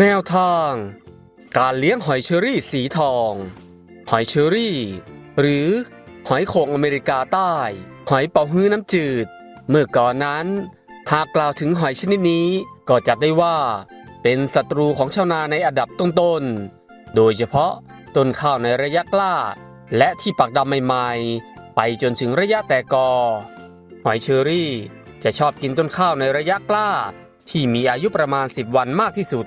แนวทาง การเลี้ยงหอยเชอรี่สีทอง หอยเชอรี่ หรือหอยโข่งอเมริกาใต้ หอยเป่าฮื้อน้ำจืด เมื่อก่อนนั้น หากกล่าวถึงหอยชนิดนี้ก็จัดได้ว่า เป็นศัตรูของชาวนาในอันดับต้นๆ โดยเฉพาะต้นข้าวในระยะกล้า และที่ปักดำใหม่ๆ ไปจนถึงระยะแตกกอ หอยเชอรี่จะชอบกินต้นข้าวในระยะกล้า ที่มีอายุประมาณ 10 วันมากที่สุด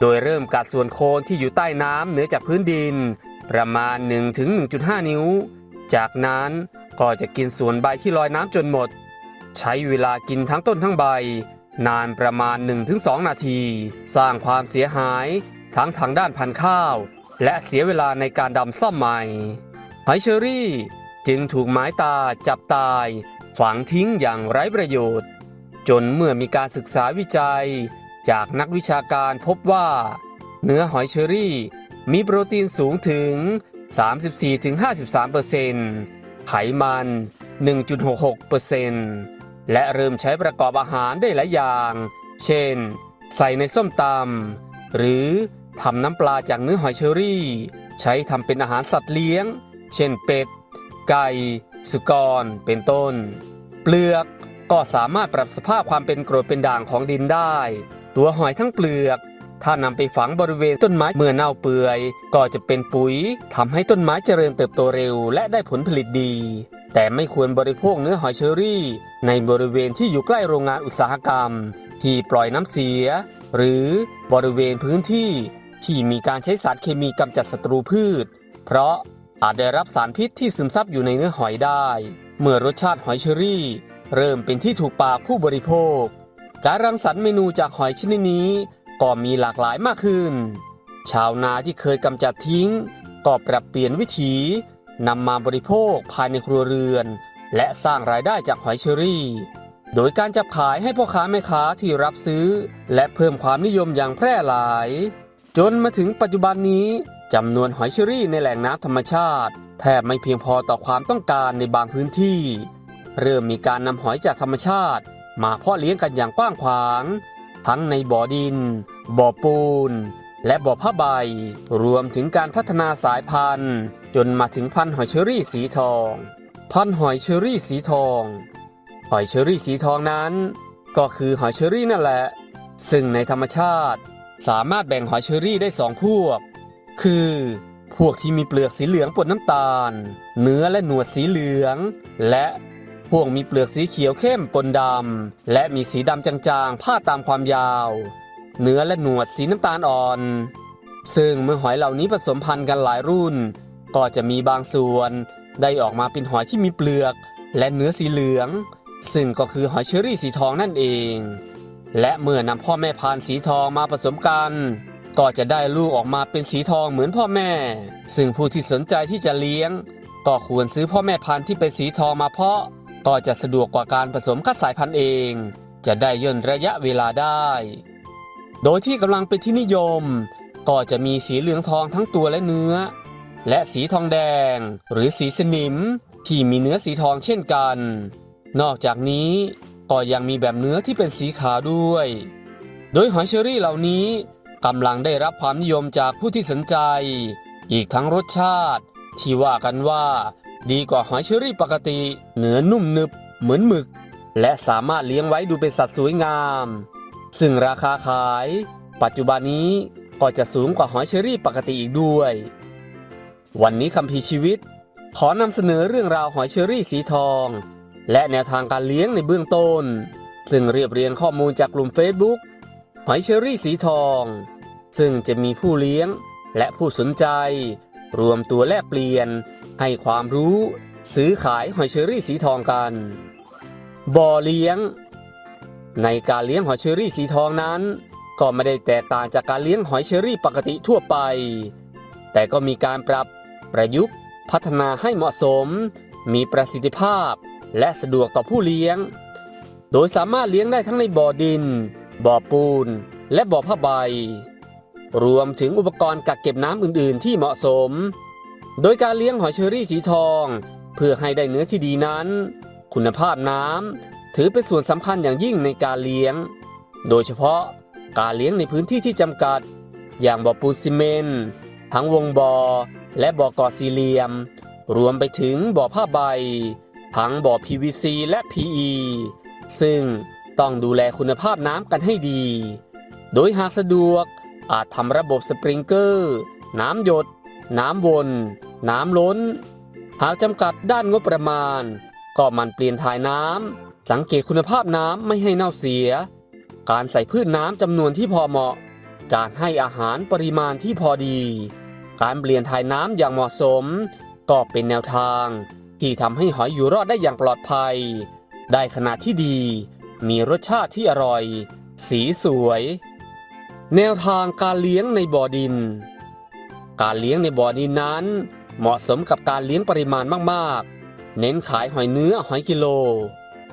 โดยเริ่มกัดส่วนโคนที่อยู่ใต้น้ำเหนือจากพื้นดิน ประมาณ 1-1.5 นิ้ว จากนั้นก็จะกินส่วนใบที่ลอยน้ำจนหมด ใช้เวลากินทั้งต้นทั้งใบ นานประมาณ 1-2 นาที สร้างความเสียหายทั้งทางด้านพันธุ์ข้าว และเสียเวลาในการดำซ่อมใหม่หอยเชอรี่จึงถูกไม้ตาจับตาย ฝังทิ้งอย่างไร้ประโยชน์ จนเมื่อมีการศึกษาวิจัย จากนักวิชาการพบว่า เนื้อหอยเชอรี่มีโปรตีนสูงถึง 34-53%ไขมัน 1.66%และเริ่มใช้ประกอบอาหารได้หลายอย่าง เช่น ใส่ในส้มตำหรือทำน้ำปลาจากเนื้อหอยเชอรี่ ใช้ทำเป็นอาหารสัตว์เลี้ยง เช่นเป็ด ไก่ สุกร เป็นต้น เปลือกก็สามารถปรับสภาพความเป็นกรดเป็นด่างของดินได้ ตัวหอยทั้งเปลือก ถ้านำไปฝังบริเวณต้นไม้เมื่อเน่าเปื่อย ก็จะเป็นปุ๋ยทำให้ต้นไม้เจริญเติบโตเร็วและได้ผลผลิตดี แต่ไม่ควรบริโภคเนื้อหอยเชอรี่ ในบริเวณที่อยู่ใกล้โรงงานอุตสาหกรรม ที่ปล่อยน้ำเสีย หรือบริเวณพื้นที่ ที่มีการใช้สารเคมีกำจัดศัตรูพืช เพราะอาจได้รับสารพิษที่ซึมซับอยู่ในเนื้อหอยได้ เมื่อรสชาติหอยเชอรี่ เริ่มเป็นที่ถูกปากผู้บริโภค การรังสรรค์เมนูจากหอยชนิดนี้ ก็มีหลากหลายมากขึ้น ชาวนาที่เคยกำจัดทิ้ง ก็ปรับเปลี่ยนวิถีนำมาบริโภคภายในครัวเรือน และสร้างรายได้จากหอยเชอรี่ โดยการจับขายให้พ่อค้าแม่ค้าที่รับซื้อ และเพิ่มความนิยมอย่างแพร่หลาย จนมาถึงปัจจุบันนี้จำนวนหอยเชอรี่ในแหล่งน้ำธรรมชาติ แทบไม่เพียงพอต่อความต้องการในบางพื้นที่ เริ่มมีการนำหอยจากธรรมชาติ มาเพาะเลี้ยงกันอย่างกว้างขวาง ทั้งในบ่อดิน บ่อปูน และบ่อผ้าใบ รวมถึงการพัฒนาสายพันธุ์ จนมาถึงพันธุ์หอยเชอรี่สีทอง พันธุ์หอยเชอรี่สีทอง หอยเชอรี่สีทองนั้น ก็คือหอยเชอรี่นั่นแหละ ซึ่งในธรรมชาติ สามารถแบ่งหอยเชอรี่ได้สองพวก คือพวกที่มีเปลือกสีเหลืองปนน้ำตาล เนื้อและหนวดสีเหลือง และ พวกมีเปลือกสีเขียวเข้มปนดำ และมีสีดำจางๆพาดตามความยาว เนื้อและหนวดสีน้ำตาลอ่อน ซึ่งเมื่อหอยเหล่านี้ผสมพันธุ์กันหลายรุ่น ก็จะมีบางส่วนได้ออกมาเป็นหอยที่มีเปลือก และเนื้อสีเหลือง ซึ่งก็คือหอยเชอรี่สีทองนั่นเอง และเมื่อนำพ่อแม่พันธุ์สีทองมาผสมกัน ก็จะได้ลูกออกมาเป็นสีทองเหมือนพ่อแม่ ซึ่งผู้ที่สนใจที่จะเลี้ยง ก็ควรซื้อพ่อแม่พันธุ์ที่เป็นสีทองมาเพาะ ก็จะสะดวกกว่าการผสมคัดสายพันธุ์เอง จะได้ย่นระยะเวลาได้ โดยที่กำลังเป็นที่นิยม ก็จะมีสีเหลืองทองทั้งตัวและเนื้อ และสีทองแดง หรือสีสนิม ที่มีเนื้อสีทองเช่นกัน นอกจากนี้ก็ยังมีแบบเนื้อที่เป็นสีขาวด้วย โดยหอยเชอรี่เหล่านี้กำลังได้รับความนิยมจากผู้ที่สนใจ อีกทั้งรสชาติ ที่ว่ากันว่า ดีกว่าหอยเชอรี่ปกติ เนื้อนุ่มนึบเหมือนหมึก และสามารถเลี้ยงไว้ดูเป็นสัตว์สวยงาม ซึ่งราคาขาย ปัจจุบันนี้ก็จะสูงกว่าหอยเชอรี่ปกติอีกด้วย วันนี้คำพีชีวิต ขอนำเสนอเรื่องราวหอยเชอรี่สีทอง และแนวทางการเลี้ยงในเบื้องต้น ซึ่งเรียบเรียงข้อมูลจากกลุ่ม Facebook หอยเชอรี่สีทอง ซึ่งจะมีผู้เลี้ยงและผู้สนใจ รวมตัวแลกเปลี่ยน ให้ความรู้ ซื้อขายหอยเชอรี่สีทองกัน บ่อเลี้ยง ในการเลี้ยงหอยเชอรี่สีทองนั้น ก็ไม่ได้แตกต่างจากการเลี้ยงหอยเชอรี่ปกติทั่วไป แต่ก็มีการปรับประยุกต์พัฒนาให้เหมาะสม มีประสิทธิภาพ และสะดวกต่อผู้เลี้ยง โดยสามารถเลี้ยงได้ทั้งในบ่อดิน บ่อปูน และบ่อผ้าใบ รวมถึงอุปกรณ์กักเก็บน้ำอื่น ๆ ที่เหมาะสม โดยการเลี้ยงหอยเชอรี่สีทอง เพื่อให้ได้เนื้อที่ดีนั้น คุณภาพน้ำถือเป็นส่วนสำคัญอย่างยิ่งในการเลี้ยง โดยเฉพาะการเลี้ยงในพื้นที่ที่จำกัด อย่างบ่อปูนซีเมนต์ทั้งวงบ่อและบ่อกอสี่เหลี่ยม รวมไปถึงบ่อผ้าใบ ทั้งบ่อ PVC และ PE ซึ่งต้องดูแลคุณภาพน้ำกันให้ดี โดยหากสะดวกอาจทำระบบสปริงเกอร์ น้ำหยด น้ำวน น้ำล้น หากจำกัดด้านงบประมาณ ก็มันเปลี่ยนถ่ายน้ำ สังเกตคุณภาพน้ำไม่ให้เน่าเสีย การใส่พืชน้ำจำนวนที่พอเหมาะ การให้อาหารปริมาณที่พอดี การเปลี่ยนถ่ายน้ำอย่างเหมาะสม ก็เป็นแนวทาง ที่ทำให้หอยอยู่รอดได้อย่างปลอดภัย ได้ขนาดที่ดี มีรสชาติที่อร่อย สีสวย แนวทางการเลี้ยงในบ่อดิน การเลี้ยงในบ่อดินนั้น เหมาะสมกับการเลี้ยงปริมาณมากๆ เน้นขายหอยเนื้อหอยกิโล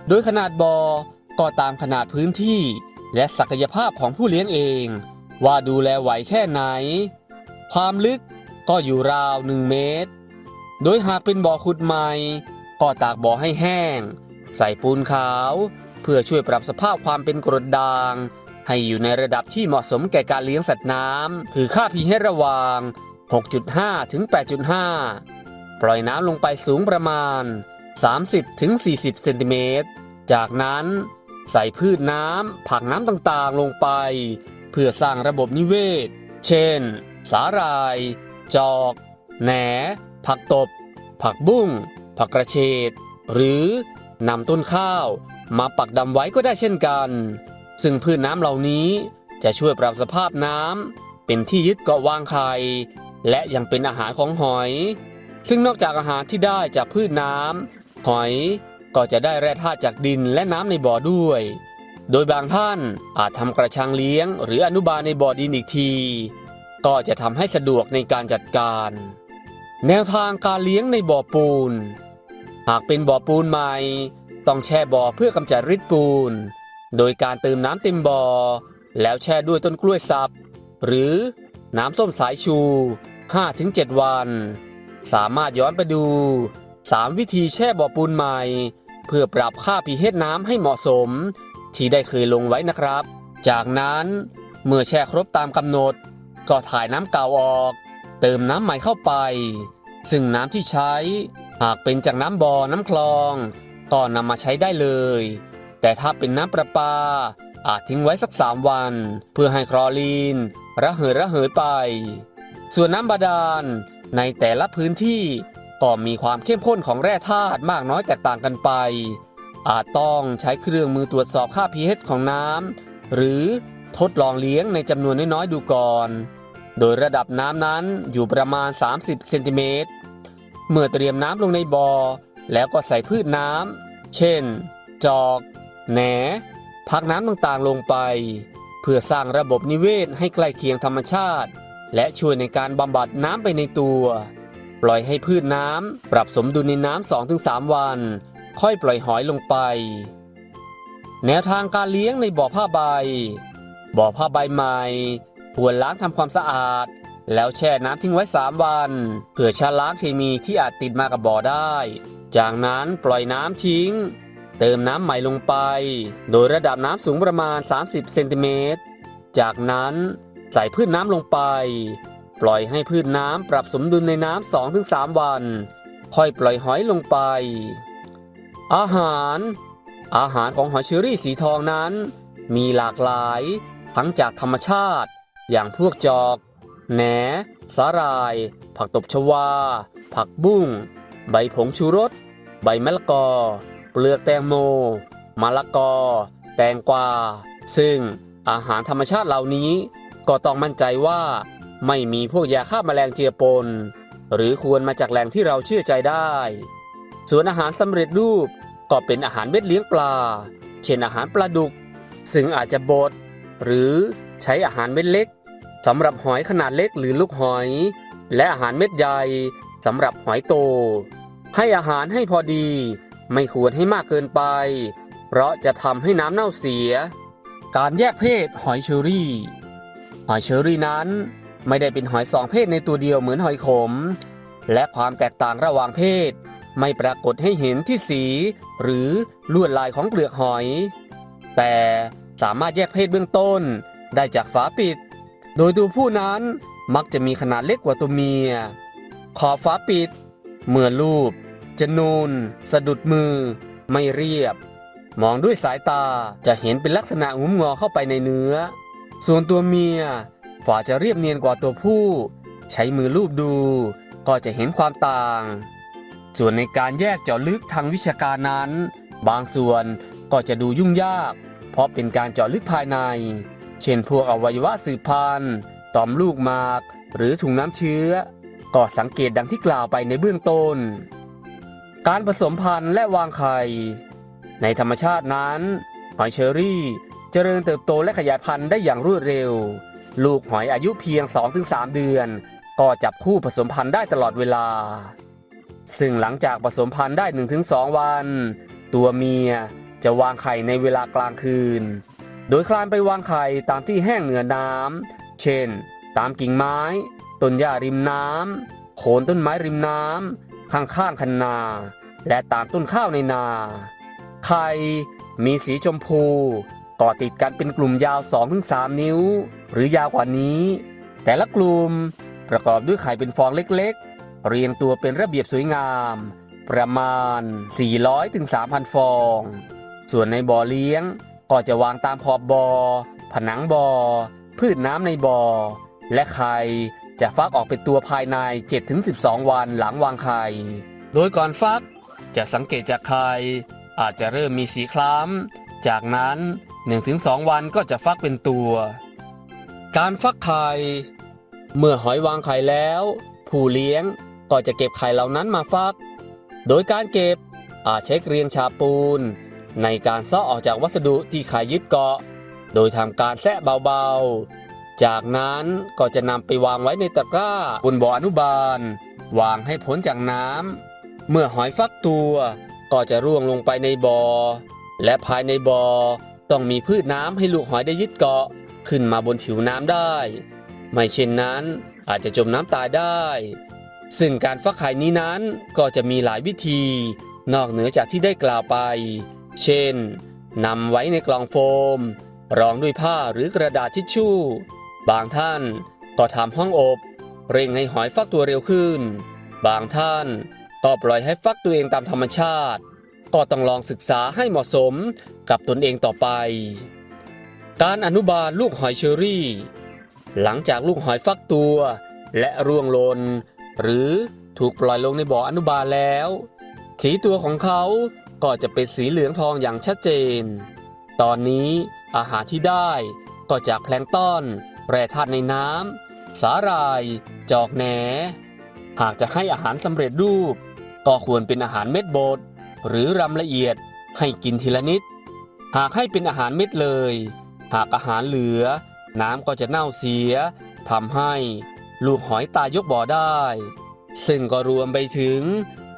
โดยขนาดบ่อก็ตามขนาดพื้นที่ และศักยภาพของผู้เลี้ยงเอง ว่าดูแลไหวแค่ไหน ความลึกก็อยู่ราว 1 เมตร โดยหากเป็นบ่อขุดใหม่ ก็ตากบ่อให้แห้ง ใส่ปูนขาว เพื่อช่วยปรับสภาพความเป็นกรดด่างให้อยู่ในระดับที่เหมาะสมแก่การเลี้ยงสัตว์น้ำ คือค่า pH ระหว่าง 6.5 ถึง 8.5 ปล่อยน้ำลงไปสูงประมาณ 30 ถึง 40 เซนติเมตร จากนั้นใส่พืชน้ำ ผักน้ำต่างๆ ลงไป เพื่อสร้างระบบนิเวศ เช่น สาหร่าย จอก แหน ผักตบ ผักบุ้ง ผักกระเฉด หรือนำต้นข้าวมาปักดำไว้ก็ได้เช่นกัน ซึ่งพืชน้ำเหล่านี้จะช่วยปรับสภาพน้ำเป็นที่ยึดเกาะวางไข่ และยังเป็นอาหารของหอย ซึ่งนอกจากอาหารที่ได้จากพืชน้ำหอยก็จะได้แร่ธาตุจากดินและน้ำในบ่อด้วย โดยบางท่านอาจทำกระชังเลี้ยง หรืออนุบาลในบ่อดินอีกที ก็จะทำให้สะดวกในการจัดการ แนวทางการเลี้ยงในบ่อปูน หากเป็นบ่อปูนใหม่ ต้องแช่บ่อเพื่อกำจัดริดปูน โดยการเติมน้ำเต็มบ่อแล้วแช่ด้วยต้นกล้วยสับหรือ น้ำส้มสายชู 5-7 วัน สามารถย้อนไปดู 3 วิธีแช่บ่อปูนใหม่ เพื่อปรับค่า pH น้ำให้เหมาะสม ที่ได้เคยลงไว้นะครับ จากนั้นเมื่อแช่ครบตามกำหนด ก็ถ่ายน้ำเก่าออก เติมน้ำใหม่เข้าไป ซึ่งน้ำที่ใช้ หากเป็นจากน้ำบ่อน้ำคลองก็นำมาใช้ได้เลย แต่ถ้าเป็นน้ำประปาอาจทิ้งไว้สักสามวัน เพื่อให้คลอรีน ระเหยระเหยไป ส่วนน้ำบาดาลในแต่ละพื้นที่ก็มีความเข้มข้นของแร่ธาตุมากน้อยแตกต่างกันไป อาจต้องใช้เครื่องมือตรวจสอบค่า pH ของน้ำหรือทดลองเลี้ยงในจำนวนน้อยๆดูก่อน โดยระดับน้ำนั้นอยู่ประมาณ 30 เซนติเมตร เมื่อเตรียมน้ำลงในบ่อแล้วก็ใส่พืชน้ำ เช่น จอก แหน พักน้ำต่างๆลงไป พื่อสร้างระบบนิเวศให้ใกล้เคียงธรรมชาติ และช่วยในการบำบัดน้ำไปในตัว ปล่อยให้พืชน้ำปรับสมดุลในน้ำ 2-3 วัน ค่อยปล่อยหอยลงไป แนวทางการเลี้ยงในบ่อผ้าใบ บ่อผ้าใบใหม่ควรล้างทำความสะอาด แล้วแช่น้ำทิ้งไว้ 3 วันเพื่อชะล้างเคมีที่อาจติดมากับบ่อได้ จากนั้นปล่อยน้ำทิ้ง เติมน้ำใหม่ลงไป โดยระดับน้ำสูงประมาณ 30 เซนติเมตร จากนั้นใส่พืชน้ำลงไป ปล่อยให้พืชน้ำปรับสมดุลในน้ำ2-3 วัน ค่อยปล่อยหอยลงไป อาหาร อาหารของหอยเชอรี่สีทองนั้น มีหลากหลาย ทั้งจากธรรมชาติ อย่างพวกจอก แหน สาหร่าย ผักตบชวา ผักบุ้ง ใบผงชูรส ใบมะละกอ เปลือกแตงโมมะละกอ แตงกวา ซึ่งอาหารธรรมชาติเหล่านี้ ก็ต้องมั่นใจว่าไม่มีพวกยาฆ่าแมลงเจือปน หรือควรมาจากแหล่งที่เราเชื่อใจได้ ส่วนอาหารสำเร็จรูปก็เป็นอาหารเม็ดเลี้ยงปลา เช่นอาหารปลาดุก ซึ่งอาจจะบดหรือใช้อาหารเม็ดเล็กสำหรับหอยขนาดเล็กหรือลูกหอย และอาหารเม็ดใหญ่สำหรับหอยโต ให้อาหารให้พอดี ไม่ควรให้มากเกินไป เพราะจะทำให้น้ำเน่าเสีย การแยกเพศหอยเชอรี่ หอยเชอรี่นั้น ไม่ได้เป็นหอยสองเพศในตัวเดียวเหมือนหอยขม และความแตกต่างระหว่างเพศ ไม่ปรากฏให้เห็นที่สี หรือลวดลายของเปลือกหอย แต่สามารถแยกเพศเบื้องต้น ได้จากฝาปิด โดยตัวผู้นั้นมักจะมีขนาดเล็กกว่าตัวเมีย ขอบฝาปิด เมื่อลูบ จะนูน สะดุดมือ ไม่เรียบ มองด้วยสายตาจะเห็นเป็นลักษณะงุ้มงอเข้าไปในเนื้อ ส่วนตัวเมียฝาจะเรียบเนียนกว่าตัวผู้ ใช้มือลูบดู ก็จะเห็นความต่าง ส่วนในการแยกเจาะลึกทางวิชาการนั้น บางส่วนก็จะดูยุ่งยาก เพราะเป็นการเจาะลึกภายใน เช่นพวกอวัยวะสืบพันธุ์ต่อมลูกหมาก หรือถุงน้ำเชื้อ ก็สังเกตดังที่กล่าวไปในเบื้องต้น การผสมพันธุ์และวางไข่ ในธรรมชาตินั้นหอยเชอรี่เจริญเติบโตและขยายพันธุ์ได้อย่างรวดเร็ว ลูกหอยอายุเพียง 2-3 เดือน ก็จับคู่ผสมพันธุ์ได้ตลอดเวลา ซึ่งหลังจากผสมพันธุ์ได้ 1-2 วัน ตัวเมียจะวางไข่ในเวลากลางคืน โดยคลานไปวางไข่ตามที่แห้งเหนือน้ำ เช่น ตามกิ่งไม้ ต้นหญ้าริมน้ำ โคนต้นไม้ริมน้ำ ข้างๆคันนา และตามต้นข้าวในนา ไข่มีสีชมพูก่อติดกันเป็นกลุ่มยาว 2-3 นิ้ว หรือยาวกว่านี้ แต่ละกลุ่มประกอบด้วยไข่เป็นฟองเล็กๆ เรียงตัวเป็นระเบียบสวยงาม ประมาณ 400-3,000 ฟอง ส่วนในบ่อเลี้ยงก็จะวางตามขอบบ่อผนังบ่อพืชน้ำในบ่อและไข่ จะฟักออกเป็นตัวภายใน 7-12 วันหลังวางไข่ โดยก่อนฟักจะสังเกตจากไข่อาจจะเริ่มมีสีคล้ำ จากนั้น 1-2 วันก็จะฟักเป็นตัว การฟักไข่ เมื่อหอยวางไข่แล้ว ผู้เลี้ยงก็จะเก็บไข่เหล่านั้นมาฟัก โดยการเก็บอาจใช้เรียงฉาปูน ในการซ้อออกจากวัสดุที่ไข่ยึดเกาะ โดยทำการแซะเบาๆ จากนั้นก็จะนำไปวางไว้ในตะกร้าบนบ่ออนุบาล วางให้พ้นจากน้ำเมื่อหอยฟักตัวก็จะร่วงลงไปในบ่อ และภายในบ่อต้องมีพืชน้ำให้ลูกหอยได้ยึดเกาะ ขึ้นมาบนผิวน้ำได้ ไม่เช่นนั้นอาจจะจมน้ำตายได้ ซึ่งการฟักไข่นี้นั้นก็จะมีหลายวิธี นอกเหนือจากที่ได้กล่าวไป เช่นนำไว้ในกล่องโฟม รองด้วยผ้าหรือกระดาษทิชชู่ บางท่านก็ทำห้องอบเร่งให้หอยฟักตัวเร็วขึ้น บางท่านก็ปล่อยให้ฟักตัวเองตามธรรมชาติ ก็ต้องลองศึกษาให้เหมาะสมกับตนเองต่อไป การอนุบาลลูกหอยเชอรี่ หลังจากลูกหอยฟักตัว และร่วงหลนหรือถูกปล่อยลงในบ่ออนุบาลแล้ว สีตัวของเขาก็จะเป็นสีเหลืองทองอย่างชัดเจน ตอนนี้อาหารที่ได้ก็จากแพลงต้อน แร่ธาตุในน้ำ สาหร่าย จอกแหน หากจะให้อาหารสำเร็จรูป ก็ควรเป็นอาหารเม็ดบด หรือรำละเอียดให้กินทีละนิด หากให้เป็นอาหารเม็ดเลย หากอาหารเหลือ น้ำก็จะเน่าเสียทำให้ลูกหอยตายยกบ่อได้ ซึ่งก็รวมไปถึง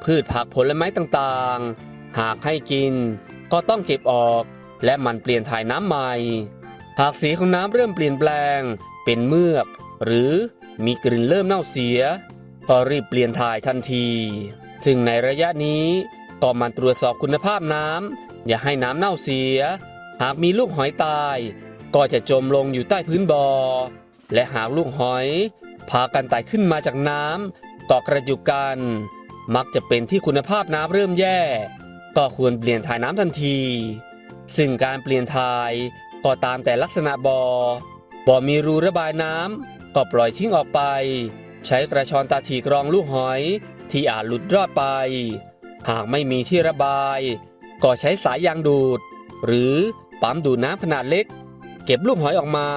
พืชผักผลไม้ต่างๆ หากให้กินก็ต้องเก็บออก และมันเปลี่ยนถ่ายน้ำใหม่ หากสีของน้ำเริ่มเปลี่ยนแปลง เป็นเมือก หรือมีกลิ่นเริ่มเน่าเสีย ก็รีบเปลี่ยนถ่ายทันที ซึ่งในระยะนี้ก็มันตรวจสอบคุณภาพน้ำอย่าให้น้ำเน่าเสีย หากมีลูกหอยตาย ก็จะจมลงอยู่ใต้พื้นบ่อและหากลูกหอย พากันไต่ขึ้นมาจากน้ำเกาะกระจุกกัน มักจะเป็นที่คุณภาพน้ำเริ่มแย่ ก็ควรเปลี่ยนถ่ายน้ำทันที ซึ่งการเปลี่ยนถ่าย ก็ตามแต่ลักษณะบ่อ บ่อมีรูระบายน้ำก็ปล่อยทิ้งออกไป ใช้กระชอนตาถีกรองลูกหอย ที่อาจหลุดรอดไป หากไม่มีที่ระบาย ก็ใช้สายยางดูด หรือปั๊มดูดน้ำขนาดเล็ก เก็บลูกหอยออกมา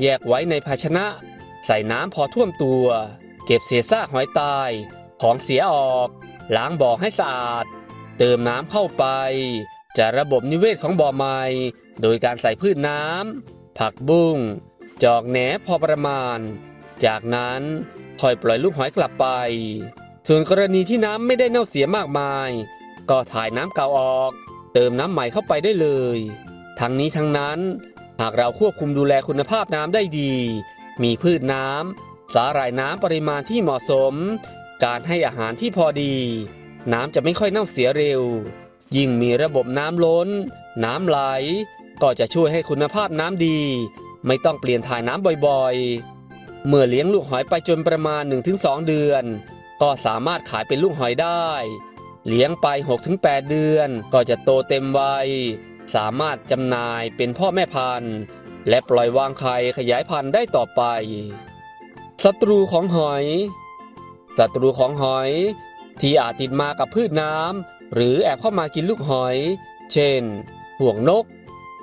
แยกไว้ในภาชนะ ใส่น้ำพอท่วมตัว เก็บเศษซากหอยตาย ของเสียออก ล้างบ่อให้สะอาด เติมน้ำเข้าไป จะระบบนิเวศของบ่อใหม่โดยการใส่พืชน้ำ ผักบุ้ง จอกแหนพอประมาณ จากนั้นค่อยปล่อยลูกหอยกลับไป ส่วนกรณีที่น้ำไม่ได้เน่าเสียมากมาย ก็ถ่ายน้ำเก่าออก เติมน้ำใหม่เข้าไปได้เลย ทั้งนี้ทั้งนั้น หากเราควบคุมดูแลคุณภาพน้ำได้ดี มีพืชน้ำ สาหร่ายน้ำปริมาณที่เหมาะสม การให้อาหารที่พอดี น้ำจะไม่ค่อยเน่าเสียเร็ว ยิ่งมีระบบน้ำล้น น้ำไหล ก็จะช่วยให้คุณภาพน้ำดี ไม่ต้องเปลี่ยนถ่ายน้ำบ่อยๆ เมื่อเลี้ยงลูกหอยไปจนประมาณ 1-2 เดือน ก็สามารถขายเป็นลูกหอยได้ เลี้ยงไป 6-8 เดือนก็จะโตเต็มวัย สามารถจำหน่ายเป็นพ่อแม่พันธุ์ และปล่อยวางไข่ขยายพันธุ์ได้ต่อไป ศัตรูของหอย ศัตรูของหอยที่อาจติดมากับพืชน้ำ หรือแอบเข้ามากินลูกหอย เช่น ห่วงนก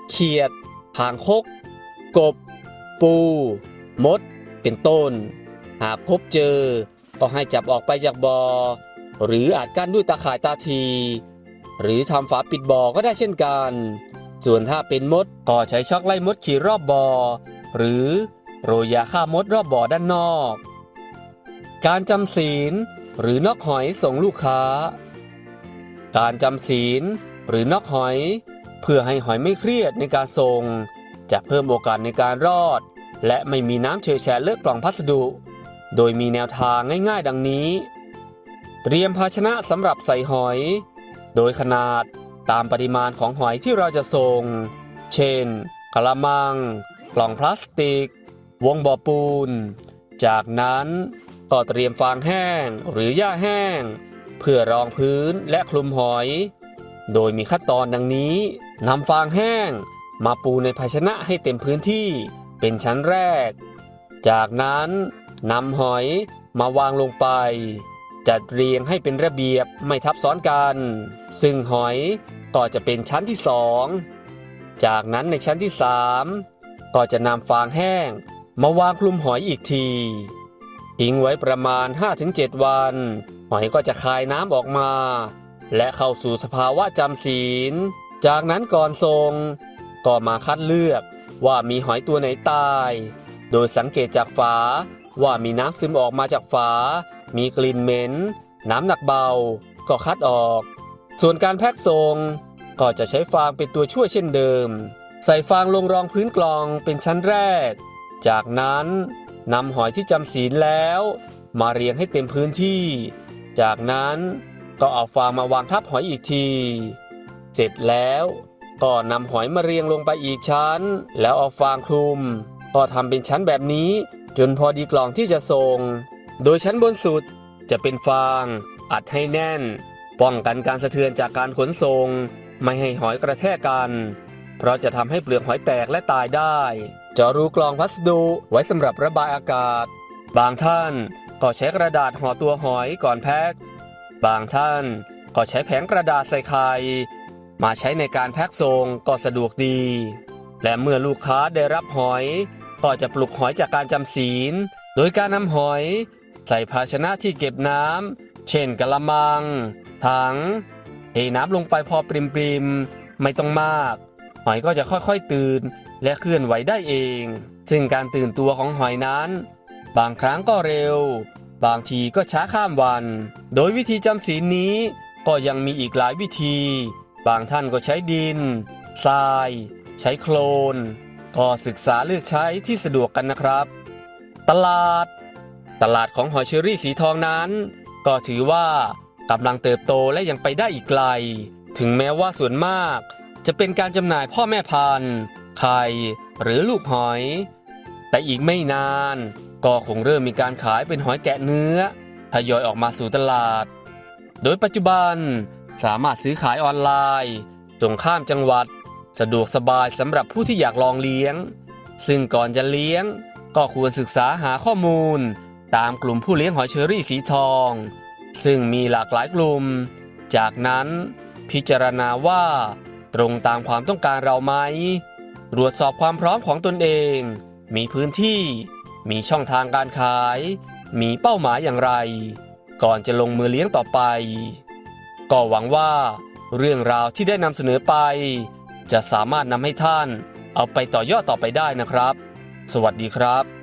เขียด หางคก กบ ปู มด เป็นต้น หากพบเจอ ก็ให้จับออกไปจากบอ่อ หรืออาจกั้นด้วยตาข่ายตาที หรือทำฝาปิดบ่อก็ได้เช่นกัน ส่วนถ้าเป็นมดก็ใช้ช็อกไล่มดขี่รอบบ่อ หรือโรยยาฆ่ามดรอบบ่อด้านนอก การจำศีลหรือนอกหอยส่งลูกค้า การจำศีลหรือนอกหอย เพื่อให้หอยไม่เครียดในการส่งจะเพิ่มโอกาสในการรอด และไม่มีน้ำเฉยแฉะเลือะกล่องพัสดุ โดยมีแนวทางง่ายๆ ดังนี้ เตรียมภาชนะสำหรับใส่หอย โดยขนาดตามปริมาณของหอยที่เราจะส่ง เช่นกะละมัง กล่องพลาสติก วงบ่อปูน จากนั้นก็เตรียมฟางแห้งหรือหญ้าแห้ง เพื่อรองพื้นและคลุมหอย โดยมีขั้นตอนดังนี้นำฟางแห้ง มาปูในภาชนะให้เต็มพื้นที่เป็นชั้นแรก จากนั้นนำหอยมาวางลงไป จัดเรียงให้เป็นระเบียบไม่ทับซ้อนกัน ซึ่งหอยก็จะเป็นชั้นที่สองจากนั้นในชั้นที่สามก็จะนำฟางแห้ง มาวางคลุมหอยอีกทีทิ้งไว้ประมาณ 5-7 วัน หอยก็จะคายน้ำออกมา และเข้าสู่สภาวะจำศีล จากนั้นก่อนทรงก็มาคัดเลือกว่ามีหอยตัวไหนตาย โดยสังเกตจากฝาว่ามีน้ำซึมออกมาจากฝา มีกลิ่นเหม็น น้ำหนักเบา ก็คัดออก ส่วนการแพ็กทรงก็จะใช้ฟางเป็นตัวช่วยเช่นเดิม ใส่ฟางลงรองพื้นกลองเป็นชั้นแรก จากนั้นนำหอยที่จำศีลแล้ว มาเรียงให้เต็มพื้นที่ จากนั้นก็เอาฟางมาวางทับหอยอีกที เสร็จแล้วก็นำหอยมาเรียงลงไปอีกชั้น แล้วเอาฟางคลุม ก็ทำเป็นชั้นแบบนี้จนพอดีกล่องที่จะส่งโดยชั้นบนสุดจะเป็นฟาง อัดให้แน่น ป้องกันการสะเทือนจากการขนส่ง ไม่ให้หอยกระแทกกัน เพราะจะทำให้เปลือกหอยแตกและตายได้ จะรูกล่องพัสดุไว้สำหรับระบายอากาศ บางท่าน ก็ใช้กระดาษห่อตัวหอยก่อนแพ็ค บางท่านก็ใช้แผงกระดาษใส่ไข่มาใช้ในการแพ็คส่งก็สะดวกดี และเมื่อลูกค้าได้รับหอย ก็จะปลุกหอยจากการจำศีล โดยการนำหอย ใส่ภาชนะที่เก็บน้ำ เช่นกะละมัง ถัง เทน้ำลงไปพอปริมปริมๆไม่ต้องมาก หอยก็จะค่อยๆตื่นและเคลื่อนไหวได้เอง ซึ่งการตื่นตัวของหอยนั้น บางครั้งก็เร็ว บางทีก็ช้าข้ามวัน โดยวิธีจำศีลนี้ก็ยังมีอีกหลายวิธี บางท่านก็ใช้ดิน ทราย ใช้โคลน ก็ศึกษาเลือกใช้ที่สะดวกกันนะครับ ตลาด ตลาดของหอยเชอรี่สีทองนั้น ก็ถือว่ากำลังเติบโตและยังไปได้อีกไกล ถึงแม้ว่าส่วนมาก จะเป็นการจำหน่ายพ่อแม่พันธุ์ไข่หรือลูกหอย แต่อีกไม่นาน ก็คงเริ่มมีการขายเป็นหอยแกะเนื้อทยอยออกมาสู่ตลาด โดยปัจจุบันสามารถซื้อขายออนไลน์ส่งข้ามจังหวัด สะดวกสบายสำหรับผู้ที่อยากลองเลี้ยง ซึ่งก่อนจะเลี้ยง ก็ควรศึกษาหาข้อมูล ตามกลุ่มผู้เลี้ยงหอยเชอรี่สีทอง ซึ่งมีหลากหลายกลุ่ม จากนั้นพิจารณาว่า ตรงตามความต้องการเราไหม ตรวจสอบความพร้อมของตนเอง มีพื้นที่ มีช่องทางการขาย มีเป้าหมายอย่างไร ก่อนจะลงมือเลี้ยงต่อไป ก็หวังว่า เรื่องราวที่ได้นำเสนอไป จะสามารถนำให้ท่าน เอาไปต่อยอดต่อไปได้นะครับ สวัสดีครับ